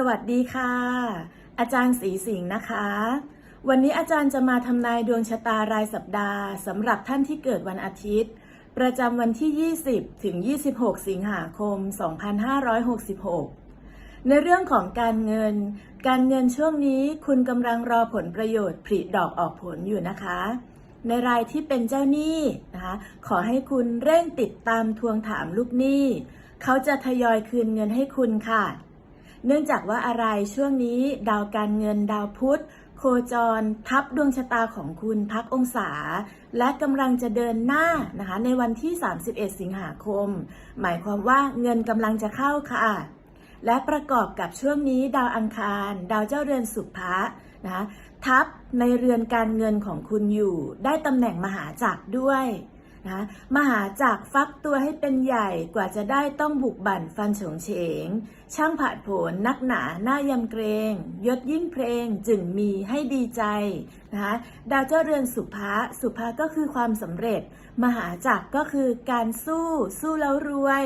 สวัสดีค่ะ อาจารย์ศรีสิงห์นะคะ วันนี้อาจารย์จะมาทำนายดวงชะตารายสัปดาห์สำหรับท่านที่เกิดวันอาทิตย์ ประจำวันที่ 20 ถึง 26 สิงหาคม 2566 ในเรื่องของการเงิน การเงินช่วงนี้คุณกำลังรอผลประโยชน์ผลิดอกออกผลอยู่นะคะ ในรายที่เป็นเจ้าหนี้นะคะขอให้คุณเร่งติดตามทวงถามลูกหนี้ เขาจะทยอยคืนเงินให้คุณค่ะ เนื่องจากว่าอะไรช่วงนี้ดาวการเงินดาวพุธโคจรทับดวงชะตาของคุณพักองศา และกำลังจะเดินหน้านะคะในวันที่ 31 สิงหาคม หมายความว่าเงินกำลังจะเข้าค่ะ และประกอบกับช่วงนี้ดาวอังคาร ดาวเจ้าเรือนสุภะนะคะทับในเรือนการเงินของคุณอยู่ ได้ตำแหน่งมหาจักรด้วยนะมหาจักรฟักตัวให้เป็นใหญ่กว่าจะได้ต้องบุกบั่นฟันโฉงเฉงช่างผ่าดผลนักหนาหน้ายำเกรง ยศยิ่งเพลงจึงมีให้ดีใจนะคะดาวเจ้าเรือนสุภะสุภะก็คือความสำเร็จ มหาจักรก็คือการสู้ สู้แล้วรวย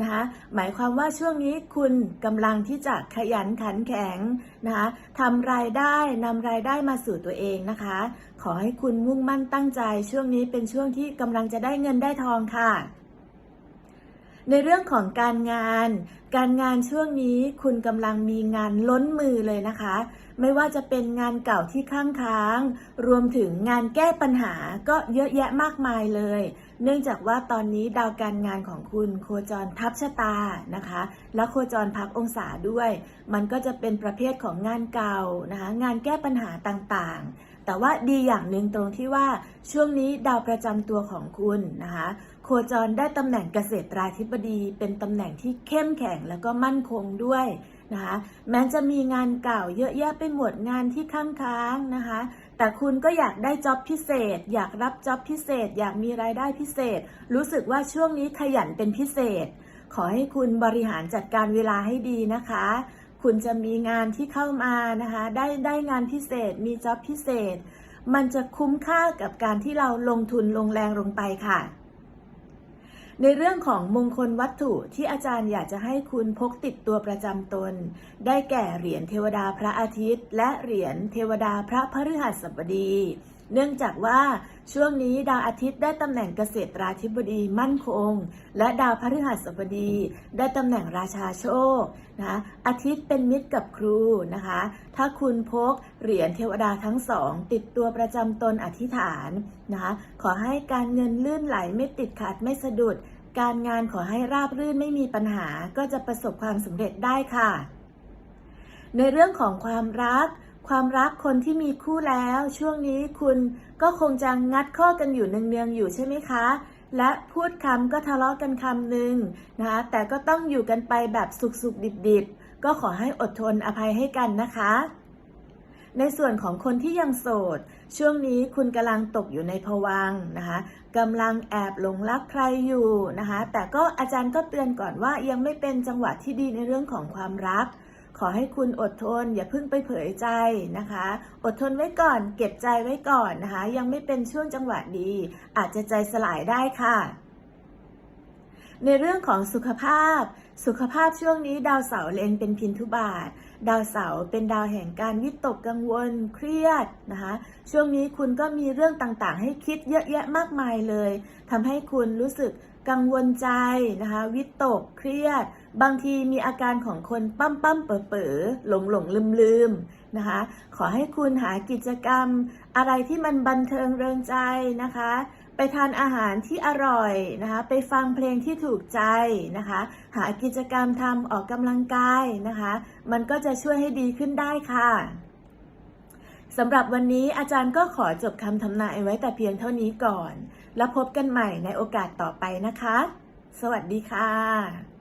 นะคะหมายความว่าช่วงนี้คุณกำลังที่จะขยันขันแข็งนะคะทำรายได้นำรายได้มาสู่ตัวเองนะคะ ขอให้คุณมุ่งมั่นตั้งใจ ช่วงนี้เป็นช่วงที่กำลังจะได้เงินได้ทองค่ะ ในเรื่องของการงาน การงานช่วงนี้คุณกำลังมีงานล้นมือเลยนะคะ ไม่ว่าจะเป็นงานเก่าที่ข้างค้าง รวมถึงงานแก้ปัญหาก็เยอะแยะมากมายเลย เนื่องจากว่าตอนนี้ดาวการงานของคุณโคจรทับชะตานะคะ และโคจรพักองศาด้วย มันก็จะเป็นประเภทของงานเก่านะคะ งานแก้ปัญหาต่างๆ แต่ว่าดีอย่างหนึ่งตรงที่ว่าช่วงนี้ดาวประจำตัวของคุณนะคะ โคจรได้ตำแหน่งเกษตราธิบดี เป็นตำแหน่งที่เข้มแข็งแล้วก็มั่นคงด้วยนะคะแม้จะมีงานเก่าเยอะแยะไปหมดงานที่ค้างค้างๆนะคะ แต่คุณก็อยากได้จ็อบพิเศษ อยากรับจ็อบพิเศษ อยากมีรายได้พิเศษ รู้สึกว่าช่วงนี้ขยันเป็นพิเศษ ขอให้คุณบริหารจัดการเวลาให้ดีนะคะ คุณจะมีงานที่เข้ามานะคะ ได้ได้งานพิเศษ มีจ็อบพิเศษ มันจะคุ้มค่ากับการที่เราลงทุนลงแรงลงไปค่ะ ในเรื่องของมงคลวัตถุที่อาจารย์อยากจะให้คุณพกติดตัวประจำตน ได้แก่เหรียญเทวดาพระอาทิตย์ และเหรียญเทวดาพระพฤหัสบดี เนื่องจากว่าช่วงนี้ดาวอาทิตย์ได้ตำแหน่งเกษตราธิบดีมั่นคง และดาวพฤหัสบดี ได้ตำแหน่งราชาโชคนะคะอาทิตย์เป็นมิตรกับครูนะคะ ถ้าคุณพกเหรียญเทวดาทั้งสอง ติดตัวประจำตนอธิษฐานนะคะขอให้การเงินลื่นไหลไม่ติดขัดไม่สะดุด การงานขอให้ราบรื่นไม่มีปัญหาก็จะประสบความสำเร็จได้ค่ะ ในเรื่องของความรัก ความรักคนที่มีคู่แล้ว ช่วงนี้คุณก็คงจะงัดข้อกันอยู่เนืองๆอยู่ใช่ไหมคะ และพูดคำก็ทะเลาะกันคำหนึ่งนะคะแต่ก็ต้องอยู่กันไปแบบสุขๆดิบๆ ก็ขอให้อดทนอภัยให้กันนะคะ ในส่วนของคนที่ยังโสด ช่วงนี้คุณกำลังตกอยู่ในภวังนะคะกำลังแอบหลงรักใครอยู่นะคะ แต่ก็อาจารย์ก็เตือนก่อนว่ายังไม่เป็นจังหวะที่ดีในเรื่องของความรัก อให้คุณอดทน อย่าเพิ่งไปเผยใจนะคะ อดทนไว้ก่อน เก็บใจไว้ก่อนนะคะ ยังไม่เป็นช่วงจังหวะดี อาจจะใจสลายได้ค่ะ ในเรื่องของสุขภาพ สุขภาพช่วงนี้ดาวเสาร์เล็งเป็นพินทุบาทดาวเสาร์เป็นดาวแห่งการวิตกกังวลเครียดนะคะ ช่วงนี้คุณก็มีเรื่องต่างๆ ให้คิดเยอะแยะมากมายเลยทำให้คุณรู้สึกกังวลใจนะคะ วิตกเครียด บางทีมีอาการของคนปั้มปั้มเป๋อเป๋อหลงหลงลืมลืมๆนะคะ ขอให้คุณหากิจกรรม อะไรที่มันบันเทิงเริงใจนะคะ ไปทานอาหารที่อร่อยนะคะ ไปฟังเพลงที่ถูกใจนะคะ หากิจกรรมทำออกกำลังกายนะคะ มันก็จะช่วยให้ดีขึ้นได้ค่ะสำหรับวันนี้อาจารย์ก็ขอจบคำทำนายไว้แต่เพียงเท่านี้ก่อน แล้วพบกันใหม่ในโอกาสต่อไปนะคะ สวัสดีค่ะ